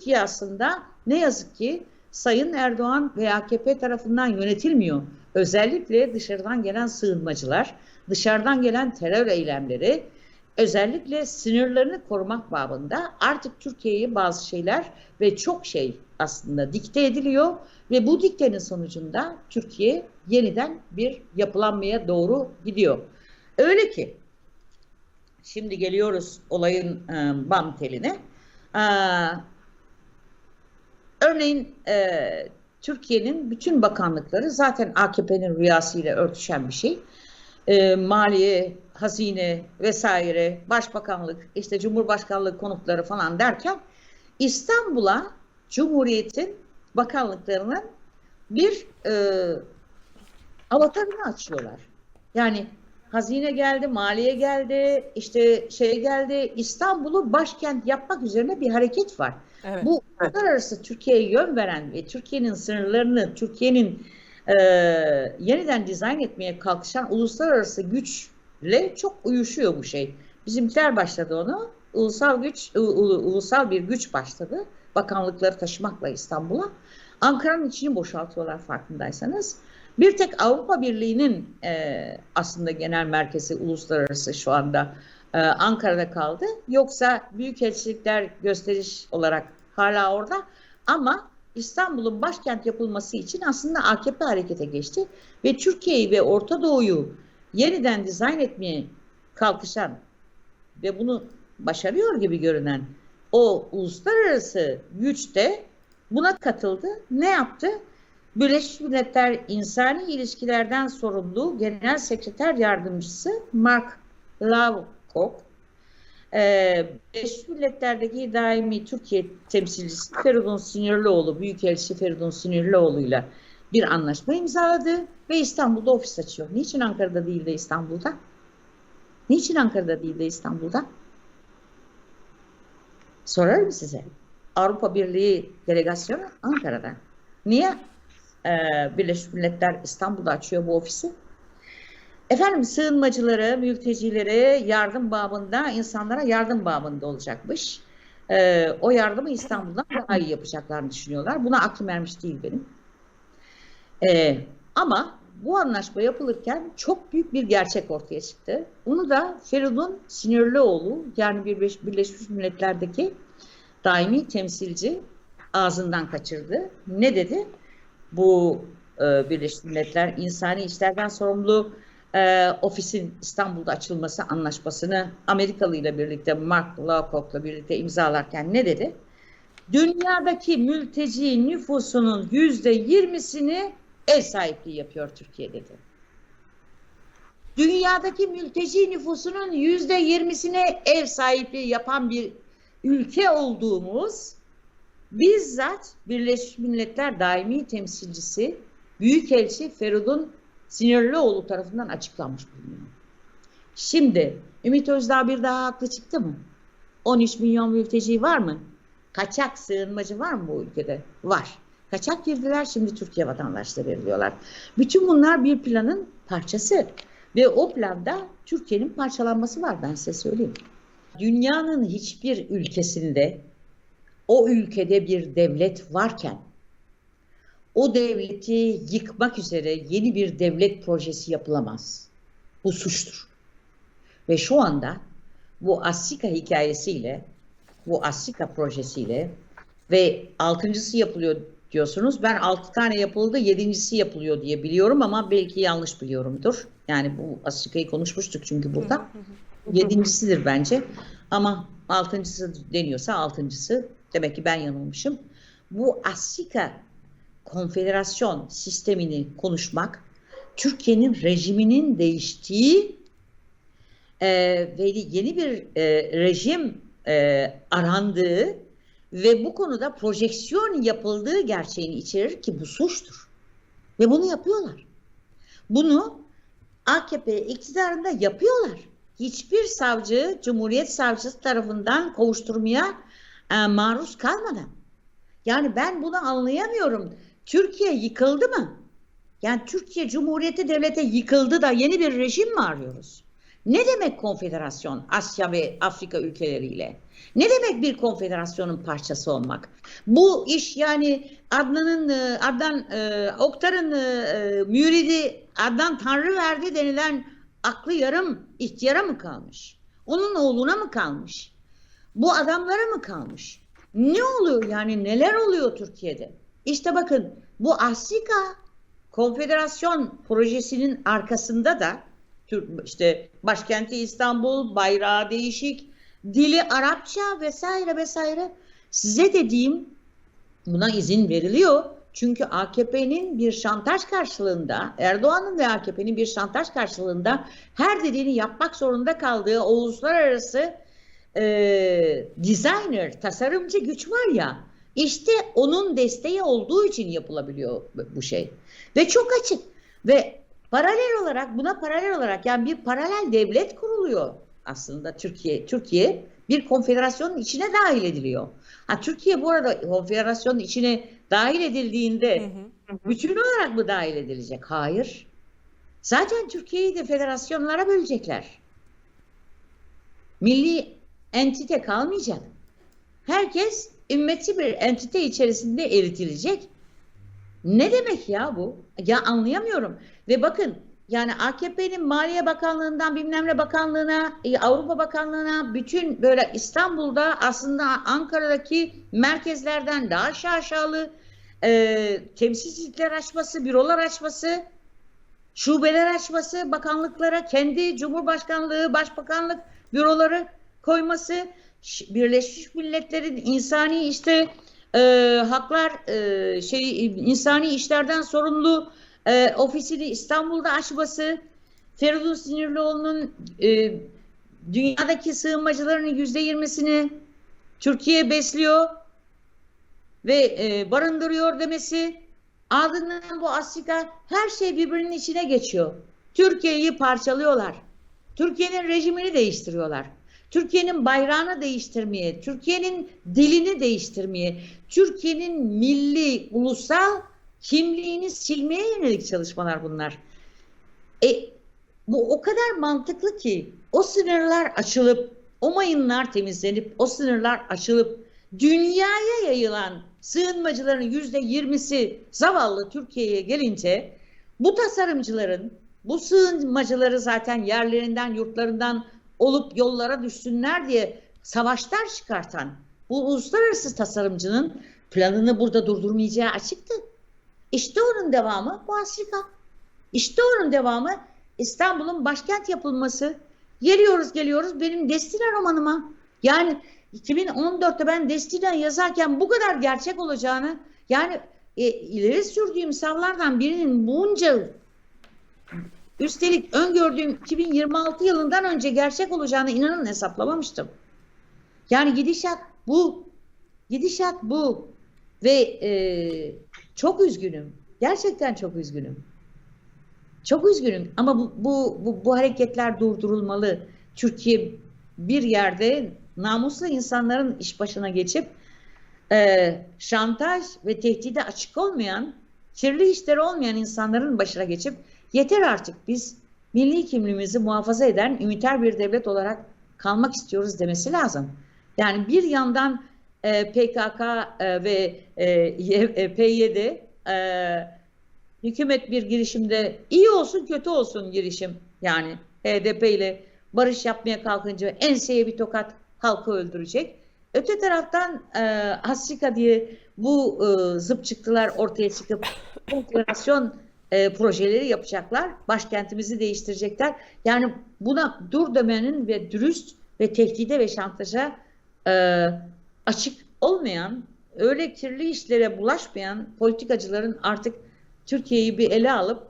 Türkiye aslında ne yazık ki Sayın Erdoğan ve AKP tarafından yönetilmiyor. Özellikle dışarıdan gelen sığınmacılar, dışarıdan gelen terör eylemleri, özellikle sınırlarını korumak babında artık Türkiye'ye bazı şeyler ve çok şey aslında dikte ediliyor ve bu diktenin sonucunda Türkiye yeniden bir yapılanmaya doğru gidiyor. Öyle ki şimdi geliyoruz olayın e, bam teline. E, örneğin e, Türkiye'nin bütün bakanlıkları zaten AKP'nin rüyasıyla örtüşen bir şey. E, maliye, hazine vesaire, başbakanlık, işte cumhurbaşkanlığı konutları falan derken İstanbul'a Cumhuriyet'in bakanlıklarının bir e, avatarını açıyorlar. Yani hazine geldi, maliye geldi, işte şey geldi, İstanbul'u başkent yapmak üzerine bir hareket var. Evet. Bu uluslararası Türkiye'ye yön veren ve Türkiye'nin sınırlarını, Türkiye'nin e, yeniden dizayn etmeye kalkışan uluslararası güçle çok uyuşuyor bu şey. Bizimkiler başladı onu. Ulusal güç, u, u, ulusal bir güç başladı. Bakanlıkları taşımakla İstanbul'a. Ankara'nın içini boşaltıyorlar farkındaysanız. Bir tek Avrupa Birliği'nin e, aslında genel merkezi uluslararası şu anda e, Ankara'da kaldı. Yoksa büyükelçilikler gösteriş olarak hala orada ama İstanbul'un başkent yapılması için aslında AKP harekete geçti ve Türkiye'yi ve Orta Doğu'yu yeniden dizayn etmeye kalkışan ve bunu başarıyor gibi görünen o uluslararası güç de buna katıldı. Ne yaptı? Birleşmiş Milletler İnsani İlişkilerden sorumlu Genel Sekreter Yardımcısı Mark Lowcock, e, Birleşmiş Milletler'deki daimi Türkiye temsilcisi Feridun Sinirlioğlu, Büyükelçi Feridun Sinirlioğlu ile bir anlaşma imzaladı ve İstanbul'da ofis açıyor. Niçin Ankara'da değil de İstanbul'da? Niçin Ankara'da değil de İstanbul'da? Sorarım size. Avrupa Birliği delegasyonu Ankara'da. Niye e, Birleşmiş Milletler İstanbul'da açıyor bu ofisi? Efendim sığınmacıları, mültecilere yardım babında, insanlara yardım babında olacakmış. E, o yardımı İstanbul'dan daha iyi yapacaklarını düşünüyorlar. Buna aklım ermiş değil benim. E, ama bu anlaşma yapılırken çok büyük bir gerçek ortaya çıktı. Bunu da Feridun Sinirlioğlu yani Birleşmiş Milletler'deki daimi temsilci ağzından kaçırdı. Ne dedi? Bu e, Birleşmiş Milletler insani işlerden sorumlu e, ofisin İstanbul'da açılması anlaşmasını Amerikalı ile birlikte Mark Lowcock'la birlikte imzalarken ne dedi? Dünyadaki mülteci nüfusunun yüzde yirmisini ev sahipliği yapıyor Türkiye dedi. Dünyadaki mülteci nüfusunun yüzde yirmisine ev sahipliği yapan bir ülke olduğumuz bizzat Birleşmiş Milletler daimi temsilcisi Büyükelçi Feridun Sinirlioğlu tarafından açıklanmış bulunuyor. Şimdi Ümit Özdağ bir daha haklı çıktı mı? 13 milyon mülteci var mı? Kaçak sığınmacı var mı bu ülkede? Var. Kaçak girdiler şimdi Türkiye vatandaşları veriliyorlar. Bütün bunlar bir planın parçası. Ve o planda Türkiye'nin parçalanması var ben size söyleyeyim. Dünyanın hiçbir ülkesinde o ülkede bir devlet varken o devleti yıkmak üzere yeni bir devlet projesi yapılamaz. Bu suçtur. Ve şu anda bu Asika hikayesiyle, bu Asika projesiyle ve altıncısı yapılıyor diyorsunuz. Ben altı tane yapıldı, yedincisi yapılıyor diye biliyorum ama belki yanlış biliyorumdur. Yani bu Asika'yı konuşmuştuk çünkü burada. Yedincisidir bence. Ama altıncısı deniyorsa altıncısı. Demek ki ben yanılmışım. Bu Asika konfederasyon sistemini konuşmak, Türkiye'nin rejiminin değiştiği e, ve yeni bir e, rejim e, arandığı ve bu konuda projeksiyon yapıldığı gerçeğini içerir ki bu suçtur. Ve bunu yapıyorlar. Bunu AKP iktidarında yapıyorlar. Hiçbir savcı Cumhuriyet Savcısı tarafından kovuşturmaya e, maruz kalmadan. Yani ben bunu anlayamıyorum. Türkiye yıkıldı mı? Yani Türkiye Cumhuriyeti Devleti yıkıldı da yeni bir rejim mi arıyoruz? Ne demek konfederasyon Asya ve Afrika ülkeleriyle? Ne demek bir konfederasyonun parçası olmak? Bu iş yani Adnan'ın e, Adnan e, Oktar'ın e, müridi Adnan Tanrı verdi denilen aklı yarım ihtiyara mı kalmış? Onun oğluna mı kalmış? Bu adamlara mı kalmış? Ne oluyor yani neler oluyor Türkiye'de? İşte bakın bu Afrika Konfederasyon projesinin arkasında da işte başkenti İstanbul, bayrağı değişik, dili Arapça vesaire vesaire. Size dediğim buna izin veriliyor. Çünkü AKP'nin bir şantaj karşılığında, Erdoğan'ın ve AKP'nin bir şantaj karşılığında her dediğini yapmak zorunda kaldığı o uluslararası e, designer, tasarımcı güç var ya, işte onun desteği olduğu için yapılabiliyor bu şey. Ve çok açık. Ve paralel olarak buna paralel olarak yani bir paralel devlet kuruluyor aslında Türkiye. Türkiye bir konfederasyonun içine dahil ediliyor. Ha Türkiye bu arada konfederasyonun içine dahil edildiğinde hı hı. bütün olarak mı dahil edilecek? Hayır. Zaten Türkiye'yi de federasyonlara bölecekler. Milli entite kalmayacak. Herkes ümmeti bir entite içerisinde eritilecek. Ne demek ya bu? Ya anlayamıyorum. Ve bakın yani AKP'nin Maliye Bakanlığı'ndan bilmem ne bakanlığına, e, Avrupa Bakanlığı'na bütün böyle İstanbul'da aslında Ankara'daki merkezlerden daha şaşalı e, temsilcilikler açması, bürolar açması, şubeler açması, bakanlıklara kendi Cumhurbaşkanlığı, Başbakanlık büroları koyması, Birleşmiş Milletler'in insani işte e, haklar e, şey insani işlerden sorumlu e, ofisini İstanbul'da açması, Feridun Sinirlioğlu'nun e, dünyadaki sığınmacıların yüzde yirmisini Türkiye besliyor ve e, barındırıyor demesi ardından bu Afrika her şey birbirinin içine geçiyor. Türkiye'yi parçalıyorlar. Türkiye'nin rejimini değiştiriyorlar. Türkiye'nin bayrağını değiştirmeye, Türkiye'nin dilini değiştirmeye, Türkiye'nin milli, ulusal kimliğini silmeye yönelik çalışmalar bunlar. E, bu o kadar mantıklı ki o sınırlar açılıp, o mayınlar temizlenip, o sınırlar açılıp dünyaya yayılan sığınmacıların yüzde yirmisi zavallı Türkiye'ye gelince bu tasarımcıların bu sığınmacıları zaten yerlerinden, yurtlarından olup yollara düşsünler diye savaşlar çıkartan bu uluslararası tasarımcının planını burada durdurmayacağı açıktı. İşte onun devamı bu Afrika. İşte onun devamı İstanbul'un başkent yapılması. Geliyoruz geliyoruz benim Destina romanıma. Yani 2014'te ben Destina yazarken bu kadar gerçek olacağını yani e, ileri sürdüğüm savlardan birinin bunca üstelik öngördüğüm 2026 yılından önce gerçek olacağını inanın hesaplamamıştım. Yani gidişat bu. Gidişat bu. Ve e, çok üzgünüm. Gerçekten çok üzgünüm. Çok üzgünüm ama bu, bu, bu, bu hareketler durdurulmalı. Türkiye bir yerde namuslu insanların iş başına geçip e, şantaj ve tehdide açık olmayan, kirli işleri olmayan insanların başına geçip yeter artık biz milli kimliğimizi muhafaza eden üniter bir devlet olarak kalmak istiyoruz demesi lazım. Yani bir yandan e, PKK e, ve e, e PYD e, hükümet bir girişimde iyi olsun kötü olsun girişim yani HDP ile barış yapmaya kalkınca enseye bir tokat halkı öldürecek. Öte taraftan e, Hasrika diye bu e, zıp çıktılar ortaya çıkıp operasyon e, projeleri yapacaklar. Başkentimizi değiştirecekler. Yani buna dur demenin ve dürüst ve tehdide ve şantaja e, açık olmayan, öyle kirli işlere bulaşmayan politikacıların artık Türkiye'yi bir ele alıp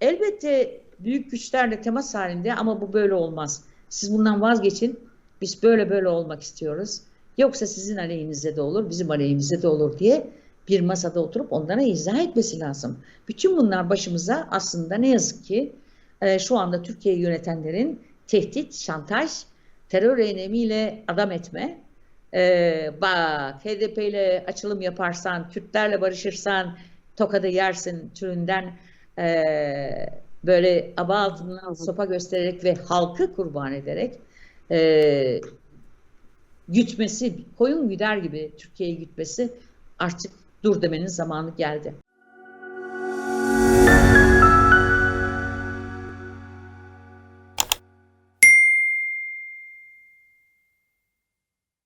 elbette büyük güçlerle temas halinde ama bu böyle olmaz. Siz bundan vazgeçin. Biz böyle böyle olmak istiyoruz. Yoksa sizin aleyhinize de olur, bizim aleyhimize de olur diye bir masada oturup onlara izah etmesi lazım. Bütün bunlar başımıza aslında ne yazık ki e, şu anda Türkiye'yi yönetenlerin tehdit, şantaj, terör eylemiyle adam etme, e, bak HDP ile açılım yaparsan, Kürtlerle barışırsan tokadı yersin türünden e, böyle aba altından sopa göstererek ve halkı kurban ederek e, gütmesi, koyun güder gibi Türkiye'yi gütmesi artık dur demenin zamanı geldi.